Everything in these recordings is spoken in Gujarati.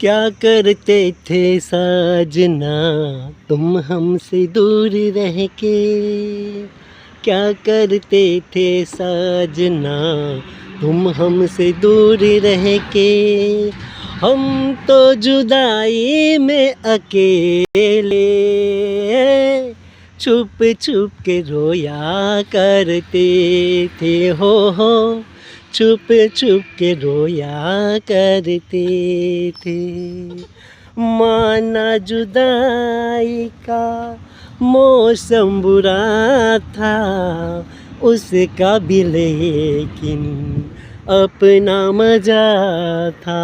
क्या करते थे साजना? तुम हमसे दूर रह के। क्या करते थे साजना? तुम हमसे दूर रह के। हम तो जुदाई में अकेले। छुप छुप के रोया करते थे, हो हो। छुप छुप के रोया करते थे माना जुदाई का मौसम बुरा था उसका भी लेकिन अपना मजा था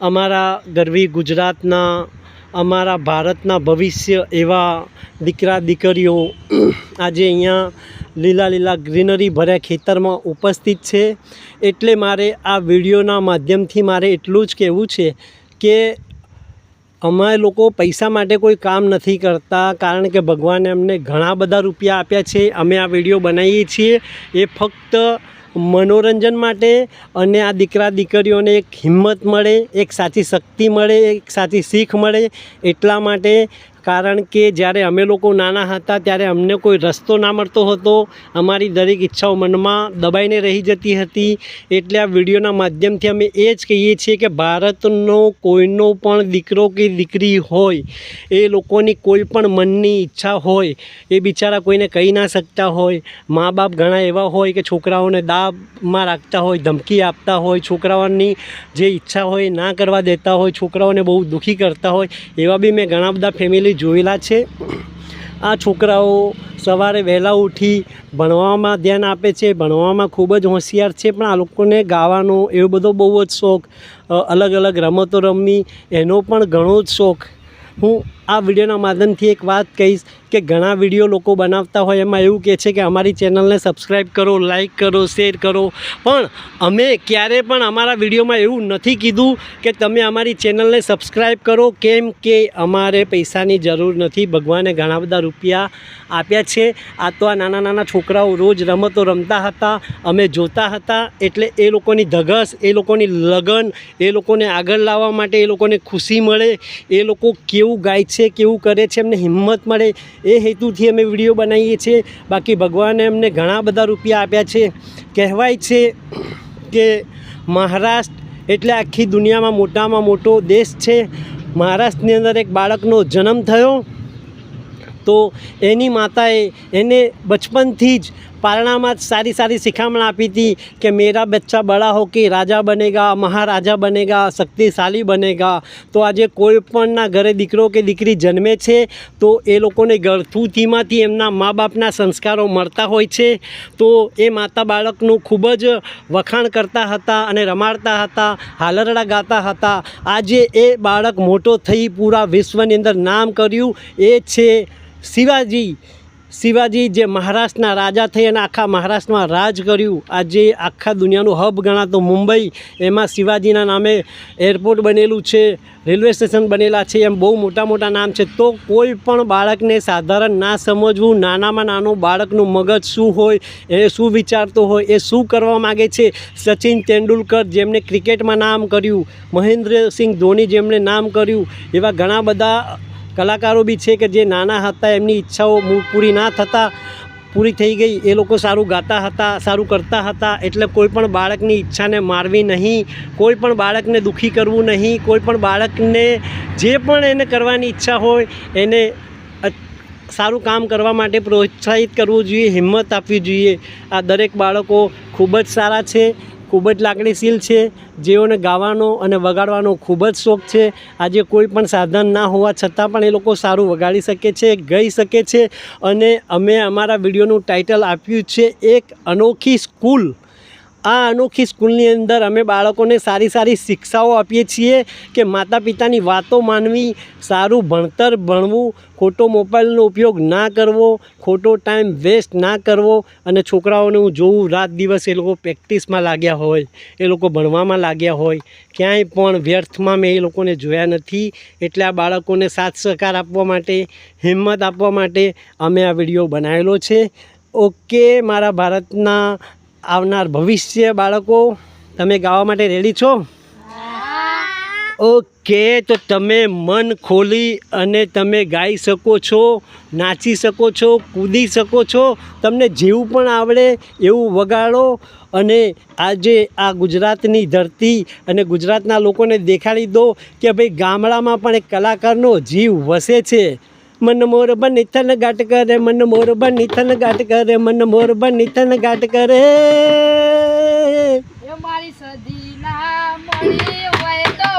અમારા ગરવી ગુજરાતના અમારા ભારતના ભવિષ્ય એવા દીકરા દીકરીઓ આજે અહીંયા લીલા લીલા ગ્રીનરી ભર્યા ખેતરમાં ઉપસ્થિત છે. એટલે મારે આ વિડીયોના માધ્યમથી મારે એટલું જ કહેવું છે કે અમે લોકો પૈસા માટે કોઈ કામ નથી કરતા, કારણ કે ભગવાને અમને ઘણા બધા રૂપિયા આપ્યા છે. અમે આ વીડિયો બનાવીએ છીએ. એ ફક્ત મનોરંજન માટે અને આ દીકરા દીકરીઓને એક હિંમત મળે, એક સાચી શક્તિ મળે, એક સાચી શીખ મળે એટલા માટે કારણ કે જ્યારે અમે લોકો નાના હતા ત્યારે અમને કોઈ રસ્તો ના મળતો હતો. અમારી દરેક ઈચ્છાઓ મનમાં દબાઈને રહી જતી હતી. એટલે આ વિડીયોના માધ્યમથી અમે એ જ કહીએ છીએ કે ભારતનો કોઈનો પણ દીકરો કે દીકરી હોય, એ લોકોની કોઈ પણ મનની ઈચ્છા હોય, એ બિચારા કોઈને કહી ના શકતા હોય. મા બાપ ઘણા એવા હોય કે છોકરાઓને દાબમાં રાખતા હોય, ધમકી આપતા હોય, છોકરાઓની જે ઈચ્છા હોય ના કરવા દેતા હોય, છોકરાઓને બહુ દુઃખી કરતા હોય, એવા બી મેં ઘણા બધા ફેમિલી જોયેલા છે. આ છોકરાઓ સવારે વહેલા ઉઠી ભણવામાં ધ્યાન આપે છે. ભણવામાં ખૂબ જ હોશિયાર છે, પણ આ લોકોને ગાવાનો એવો બધો બહુ જ શોખ અલગ અલગ રમતો રમવી એનો પણ ઘણો જ શોખ. હું આ વિડીયોના માધ્યમથી એક વાત કહીશ કે ઘણા વીડિયો લોકો બનાવતા હોય, એમાં એવું કહે છે કે અમારી ચેનલને સબસ્ક્રાઈબ કરો લાઈક કરો શેર કરો. પણ અમે ક્યારે પણ અમારા વિડીયોમાં એવું નથી કીધું કે તમે અમારી ચેનલને સબસ્ક્રાઈબ કરો, કેમ કે અમારે પૈસાની જરૂર નથી. ભગવાને ઘણા બધા રૂપિયા આપ્યા છે. આ તો આ નાના નાના છોકરાઓ રોજ રમતો રમતા હતા, અમે જોતા હતા. એટલે એ લોકોની ધગસ, એ લોકોની લગન, એ લોકોને આગળ લાવવા માટે, એ લોકોને ખુશી મળે, એ લોકો કેવું ગાય છે કેવું કરે છે, એમને હિંમત મળે એ હેતુથી અમે વીડિયો બનાવીએ છીએ. બાકી ભગવાને અમને ઘણા બધા રૂપિયા આપ્યા છે. કહેવાય છે કે મહારાષ્ટ્ર એટલે આખી દુનિયામાં મોટામાં મોટો દેશ છે. મહારાષ્ટ્રની અંદર એક બાળકનો જન્મ થયો. તો એની માતાએ એને બચપનથી જ પારણામાં સારી સારી શિખામણ આપી હતી કે મેરા બચ્ચા બડા હો કે રાજા બનેગા, મહારાજા બનેગા, શક્તિશાળી બનેગા. તો આજે કોઈ પણના ઘરે દીકરો કે દીકરી જન્મે છે, તો એ લોકોને ગળથુથીમાંથી એમના મા બાપના સંસ્કારો મળતા હોય છે. તો એ માતા બાળકનું ખૂબ જ વખાણ કરતા હતા અને રમાડતા હતા, હાલરડા ગાતા હતા. આજે એ બાળક મોટો થઈ પૂરા વિશ્વની અંદર નામ કર્યું એ છે શિવાજી. શિવાજી જે મહારાષ્ટ્રના રાજા થઈ અને આખા મહારાષ્ટ્રમાં રાજ કર્યું, આજે આખા દુનિયાનું હબ ગણાતો મુંબઈ, એમાં શિવાજીના નામે એરપોર્ટ બનેલું છે, રેલવે સ્ટેશન બનેલા છે, એમ બહુ મોટા મોટા નામ છે. તો કોઈ પણ બાળકને સાધારણ ના સમજવું, નાનામાં નાનું બાળકનું મગજ શું હોય, એ શું વિચારતો હોય, એ શું કરવા માગે છે, સચિન તેંડુલકર જેમણે ક્રિકેટમાં નામ કર્યું, મહેન્દ્રસિંહ ધોની જેમણે નામ કર્યું, એવા ઘણા બધા કલાકારો બી છે કે જે નાના હતા, એમની ઈચ્છાઓ પૂરી ના થતાં પૂરી થઈ ગઈ. એ લોકો સારું ગાતા હતા, સારું કરતા હતા. એટલે કોઈ પણ બાળકની ઈચ્છાને મારવી નહીં, કોઈ પણ બાળકને દુઃખી કરવું નહીં, કોઈ પણ બાળકને જે પણ એને કરવાની ઈચ્છા હોય, એને સારું કામ કરવા માટે પ્રોત્સાહિત કરવું જોઈએ, હિંમત આપવી જોઈએ. આ દરેક બાળકો ખૂબ જ સારા છે. ખૂબ જ લાગણીશીલ છે. જેઓને ગાવાનો અને વગાડવાનો ખૂબ જ શોખ છે. આજે કોઈ પણ સાધન ના હોવા છતાં પણ એ લોકો સારું વગાડી શકે છે, ગાઈ શકે છે. અને અમે અમારા વિડીયોનું ટાઇટલ આપ્યું છે, એક અનોખી સ્કૂલ. આ અનોખી સ્કૂલની અંદર અમે બાળકોને સારી સારી શિક્ષાઓ આપીએ છીએ કે માતા પિતાની વાતો માનવી, સારું ભણતર ભણવું, ખોટો મોબાઈલનો ઉપયોગ ના કરવો, ખોટો ટાઈમ વેસ્ટ ના કરવો અને છોકરાઓને હું જોઉં રાત દિવસ એ લોકો પ્રેક્ટિસમાં લાગ્યા હોય, એ લોકો ભણવામાં લાગ્યા હોય, ક્યાંય પણ વ્યર્થમાં મેં એ લોકોને જોયા નથી. એટલે આ બાળકોને સાથ સહકાર આપવા માટે, હિંમત આપવા માટે અમે આ વીડિયો બનાવેલો છે. ઓકે, મારા ભારતના આવનાર ભવિષ્ય બાળકો તમે ગાવા માટે રેડી છો? ઓકે તો તમે મન ખોલી અને તમે ગાઈ શકો છો નાચી શકો છો કૂદી શકો છો તમને જેવું પણ આવડે એવું વગાડો અને આજે આ ગુજરાતની ધરતી અને ગુજરાતના લોકોને દેખાડી દો કે ભાઈ ગામડામાં પણ એક કલાકારનો જીવ વસે છે. મન મોર બની થન ગાટ કરે, મન મોર બની થન ગાટ કરે, મન મોર બની થન ગાટ કરે. મારી સદી ના મળી હોય તો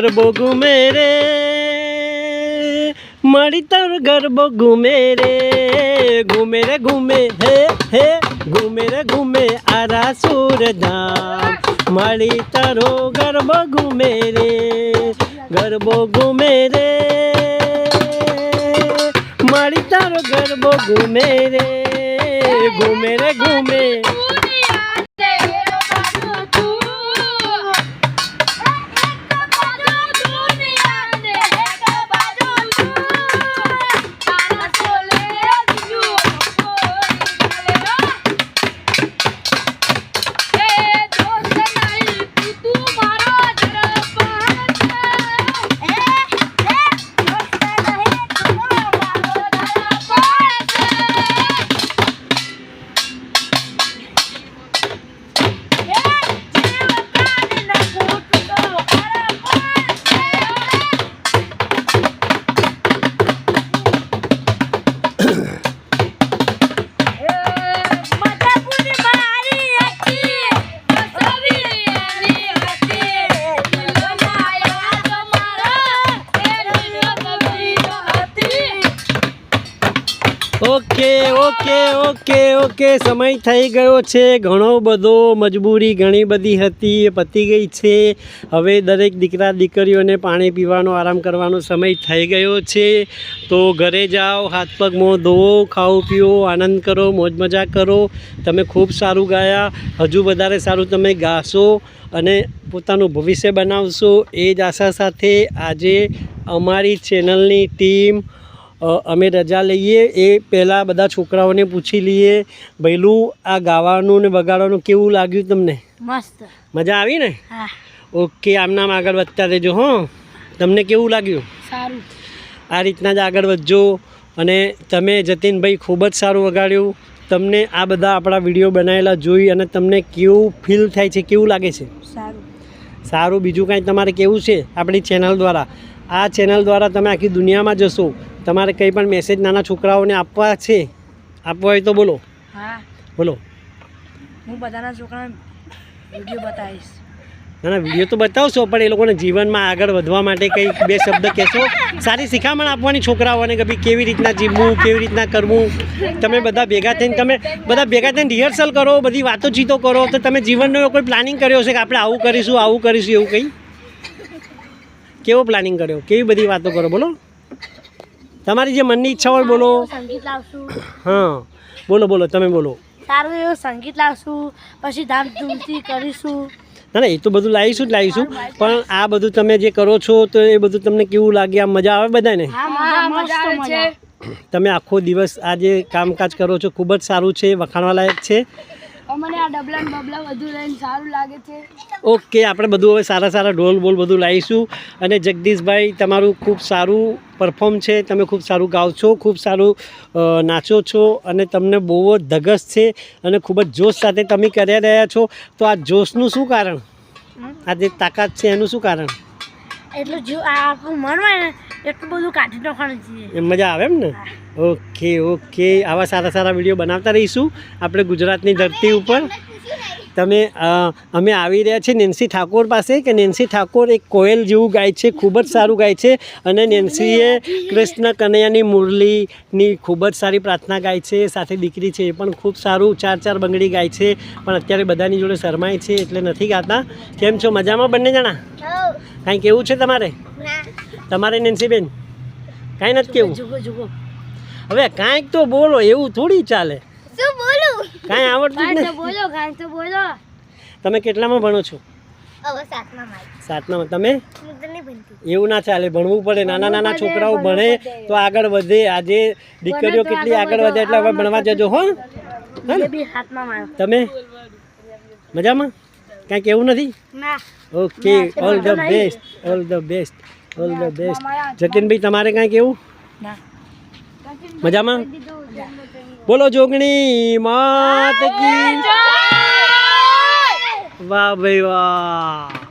ગરબો ઘૂમે રે મારી તારો ગરબો ઘૂમે રે ઘૂમે રે ઘૂમે, હે હે, ઘૂમે રે ઘૂમે આરા સુરધામ મારી તારો ગરબો ઘૂમે રે ગરબો ઘૂમે રે મારી તારો ગરબો ઘૂમે રે ઘૂમે રે ઘૂમે. ઓકે સમય થઈ ગયો છે, ઘણો બધો મજબૂરી ઘણી બધી હતી, એ પતી ગઈ છે. હવે દરેક દીકરા દીકરીઓને પાણી પીવાનો, આરામ કરવાનો સમય થઈ ગયો છે. તો ઘરે જાઓ, હાથ પગ મોં ધોવો, ખાઓ, પીઓ, આનંદ કરો, મોજ મજા કરો. તમે ખૂબ સારું ગાયા, હજુ વધારે સારું તમે ગાશો અને પોતાનું ભવિષ્ય બનાવશો. એ જ આશા સાથે આજે અમારી ચેનલની ટીમ અમે રજા લઈએ એ પહેલાં બધા છોકરાઓને પૂછી લઈએ ભાઈલું આ ગાવાનું ને વગાડવાનું કેવું લાગ્યું તમને? મસ્ત. મજા આવી ને? ઓકે આમ આગળ વધતા રહેજો હો. તમને કેવું લાગ્યું? સારું. આ રીતના જ આગળ વધજો અને તમે જતીનભાઈ ખૂબ જ સારું વગાડ્યું. તમને આ બધા આપણા વીડિયો બનાવેલા જોઈ અને તમને કેવું ફીલ થાય છે કેવું લાગે છે? સારું. સારું. બીજું કાંઈ તમારે કેવું છે આપણી ચેનલ દ્વારા? આ ચેનલ દ્વારા તમે આખી દુનિયામાં જશો તમારે કંઈ પણ મેસેજ નાના છોકરાઓને આપવા છે આપવા હોય તો બોલો. હા. બોલો. હું બધાના છોકરાને વીડિયો બતાવીશ. ના ના વીડિયો તો બતાવશો પણ એ લોકોને જીવનમાં આગળ વધવા માટે કંઈક બે શબ્દ કહેશો. સારી શિખામણ આપવાની છોકરાઓને કે ભાઈ કેવી રીતના જીવવું કેવી રીતના કરવું. તમે બધા ભેગા થઈને તમે બધા ભેગા થઈને રિહર્સલ કરો બધી વાતોચીતો કરો તો તમે જીવનનો કોઈ પ્લાનિંગ કર્યો છે કે આપણે આવું કરીશું આવું કરીશું એવું કંઈ? કેવો પ્લાનિંગ કર્યો? કેવી બધી વાતો કરો? બોલો. તમારી જે મનની ઈચ્છા હોય બોલો. સંગીત લાવશું. હા બોલો બોલો તમે બોલો. સારું એવું સંગીત લાવશું પછી ધામધૂમથી કરીશું. ના ના એ તો બધું લાવીશું જ લાવીશું. પણ આ બધું તમે જે કરો છો તો એ બધું તમને કેવું લાગે? આમ મજા આવે બધાને? તમે આખો દિવસ આ જે કામકાજ કરો છો ખૂબ જ સારું છે વખાણવા લાયક છે. અમને આ ડબલા બબલા બધું લઈને સારું લાગે છે. ઓકે આપણે બધું હવે સારા સારા ઢોલ બોલ બધું લાવીશું અને જગદીશભાઈ તમારું ખૂબ સારું પરફોર્મ છે. તમે ખૂબ સારું ગાઓ છો ખૂબ સારું નાચો છો અને તમને બહુ જ ધગસ છે અને ખૂબ જ જોશ સાથે તમે કરી રહ્યા છો. તો આ જોશનું શું કારણ? આ જે તાકાત છે એનું શું કારણ? એટલું જો આ આપણું મન હોય ને એટલું બધું કાઢી નાખવાનું છે. એમ મજા આવે એમ ને? Okay okay. આવા સારા સારા વીડિયો બનાવતા રહીશું. આપણે ગુજરાતની ધરતી ઉપર. તમે અમે આવી રહ્યા છીએ નેન્સી ઠાકોર પાસે કે નેન્સી ઠાકોર એક કોયલ જેવું ગાય છે ખૂબ જ સારું ગાય છે અને નેન્સીએ કૃષ્ણ કનૈયાની મુરલીની ખૂબ જ સારી પ્રાર્થના ગાય છે સાથે દીકરી છે એ પણ ખૂબ સારું ચાર ચાર બંગડી ગાય છે પણ અત્યારે બધાની જોડે શરમાય છે એટલે નથી ગાતા. કેમ છો? મજામાં બંને જણા? કાંઈ કેવું છે તમારે? તમારે નેન્સીબેન? કાંઈ નથી કેવું? હવે કાંઈક તો બોલો એવું થોડી ચાલે. શું બોલું. કાંઈ આવડતું જ નહીં બોલો ગાન તો બોલો. તમે કેટલામાં ભણો છો? સાતમા તમે? તો એવું ના ચાલે ભણવું પડે. નાના નાના છોકરાઓ ભણે તો આગળ વધે. આજે દીકરીઓ કેટલી આગળ વધે એટલે હવે ભણવા જજો હો. તમે? મજામાં? કાંઈક એવું નથી? Okay all the best all the best all the best. જતીનભાઈ તમારે કાંઈક એવું મજામાં? બોલો જોગણી માત કી વાહ ભાઈ વાહ.